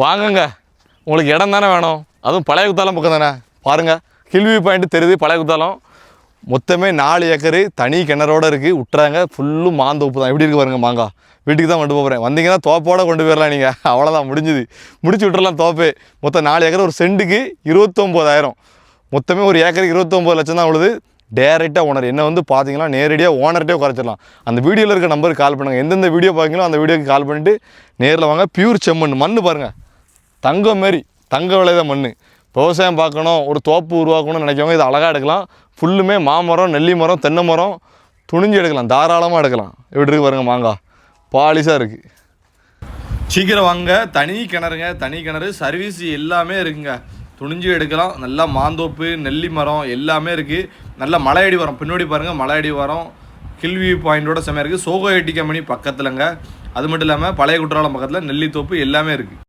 வாங்குங்க. உங்களுக்கு இடம் தானே வேணும். அதுவும் பழைய குத்தாலம் பக்கம் தானே? பாருங்கள் கில்வி பாயிண்ட் தெரியுது பழைய குத்தாலம். மொத்தமே நாலு ஏக்கரு தனி கிணறோடு இருக்குது விட்டுறாங்க ஃபுல்லும் மாந்தோப்பு தான். எப்படி இருக்குது பாருங்க மாங்காய் வீட்டுக்கு தான் கொண்டு போகிறேன் வந்தீங்கன்னா தோப்போட கொண்டு போயிடலாம் நீங்கள் அவ்வளோதான் முடிஞ்சுது. முடிச்சு விட்டுறலாம் தோப்பு. மொத்தம் நாலு ஏக்கர் ஒரு செண்டுக்கு இருபத்தொம்போதாயிரம். மொத்தமே ஒரு ஏக்கருக்கு இருபத்தொம்போது லட்சம் தான் உழுது. டேரெக்டாக ஓனர் என்ன வந்து பார்த்தீங்கன்னா நேரடியாக ஓனர்கிட்டே குறைச்சிடலாம். அந்த வீடியோவில் இருக்க நம்பருக்கு கால் பண்ணுங்கள் எந்தெந்த வீடியோ பார்க்கீங்களோ அந்த வீடியோக்கு கால் பண்ணிட்டு நேரில் வாங்க. பியூர் செம்மண் மண் பாருங்கள் தங்கம் மாரி தங்க விளைத மண் விவசாயம் பார்க்கணும் ஒரு தோப்பு உருவாக்கணும்னு நினைக்கவங்க இது அழகாக எடுக்கலாம். ஃபுல்லுமே மாமரம் நெல்லி மரம் தென்னை மரம் துணிஞ்சு எடுக்கலாம் தாராளமாக எடுக்கலாம். எப்படி இருக்கு பாருங்கள் மாங்காய். பாலிஷாக இருக்குது சீக்கிரம் வாங்க. தனி கிணறுங்க தனி கிணறு. சர்வீஸ் எல்லாமே இருக்குங்க. துணிஞ்சு எடுக்கலாம். நல்லா மாந்தோப்பு நெல்லி மரம் எல்லாமே இருக்குது நல்ல மலையடி மரம் பின்னாடி பாருங்கள் மலையடி மரம் கில்வி பாயிண்டோட செம்மையாக இருக்குது சோகோ ஐடி கம்பெனி பக்கத்துலங்க. அது மட்டும் இல்லாமல் பழைய குற்றாலம் பக்கத்தில் நெல்லித்தோப்பு எல்லாமே இருக்குது